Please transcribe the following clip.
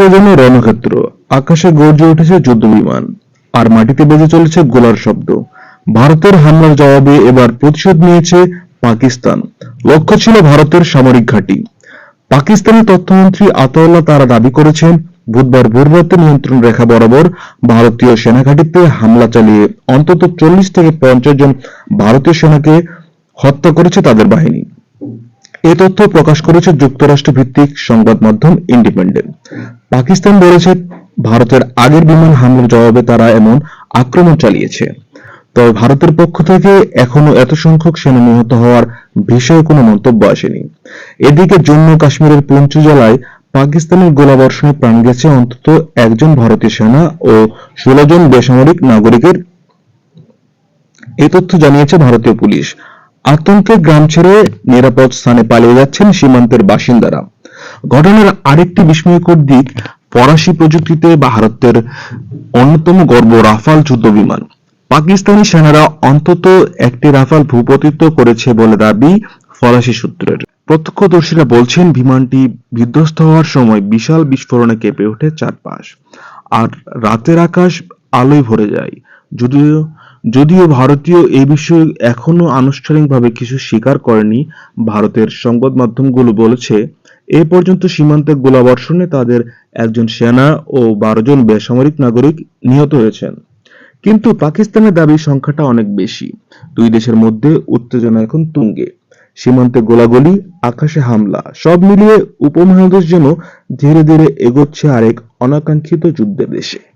যেন রণক্ষেত্র। আকাশে গর্জে উঠেছে যুদ্ধ বিমান আর মাটিতে বেজে চলেছে গোলার শব্দ। ভারতের হামলার জবাবে এবার প্রতিশোধ নিয়েছে পাকিস্তান। লক্ষ্য ছিল ভারতের সামরিক ঘাঁটি। পাকিস্তানি তথ্যমন্ত্রী আতাউল্লাহ তারা দাবি করেছেন, বুধবার ভোররাতে নিয়ন্ত্রণ রেখা বরাবর ভারতীয় সেনাঘাঁটিতে হামলা চালিয়ে অন্তত চল্লিশ থেকে পঞ্চাশ জন ভারতীয় সেনাকে হত্যা করেছে তাদের বাহিনী। এ তথ্য প্রকাশ করেছে যুক্তরাষ্ট্র ভিত্তিক সংবাদ মাধ্যম ইন্ডিপেন্ডেন্ট পাকিস্তান বলেছে, ভারতের আগের বিমান হামলার জবাবে তারা এমন আক্রমণ চালিয়েছে। তবে ভারতের পক্ষ থেকে এখনও এত সংখ্যক সেনা নিহত হওয়ার বিষয়ে কোনো মন্তব্য আসেনি। এদিকে জম্মু কাশ্মীরের পুঞ্চ জেলায় পাকিস্তানের গোলাবর্ষণে প্রাণ গেছে অন্তত একজন ভারতীয় সেনা ও ষোলো জন বেসামরিক নাগরিকের। এ তথ্য জানিয়েছে ভারতীয় পুলিশ। আতঙ্কে গ্রাম ছেড়ে নিরাপদ স্থানে পালিয়ে যাচ্ছেন সীমান্তের বাসিন্দারা। ঘটনার আরেকটি বিস্ময়কর দিক ফরাসি প্রযুক্তিতে ভারতের অন্যতম গর্ব রাফাল যুদ্ধ বিমান। পাকিস্তানি সেনারা অন্তত একটি রাফাল ভূপতিত করেছে বলে দাবি ফরাসি সূত্রের। প্রত্যক্ষদর্শীরা বলছেন, বিমানটি বিধ্বস্ত হওয়ার সময় বিশাল বিস্ফোরণে কেঁপে ওঠে চারপাশ। আর রাতের আকাশ আলোয় ভরে যায়। যদিও যদিও ভারতীয় এই বিষয়ে এখনও আনুষ্ঠানিকভাবে কিছু স্বীকার করেনি, ভারতের সংবাদ মাধ্যমগুলো বলেছে, এ পর্যন্ত সীমান্তে গোলাবর্ষণে তাদের একজন সেনা ও বারো জন বেসামরিক নাগরিক নিহত হয়েছেন। কিন্তু পাকিস্তানের দাবি সংখ্যাটা অনেক বেশি। দুই দেশের মধ্যে উত্তেজনা এখন তুঙ্গে। সীমান্তে গোলাগুলি, আকাশে হামলা, সব মিলিয়ে উপমহাদেশ যেন ধীরে ধীরে এগোচ্ছে আরেক অনাকাঙ্ক্ষিত যুদ্ধের দেশে।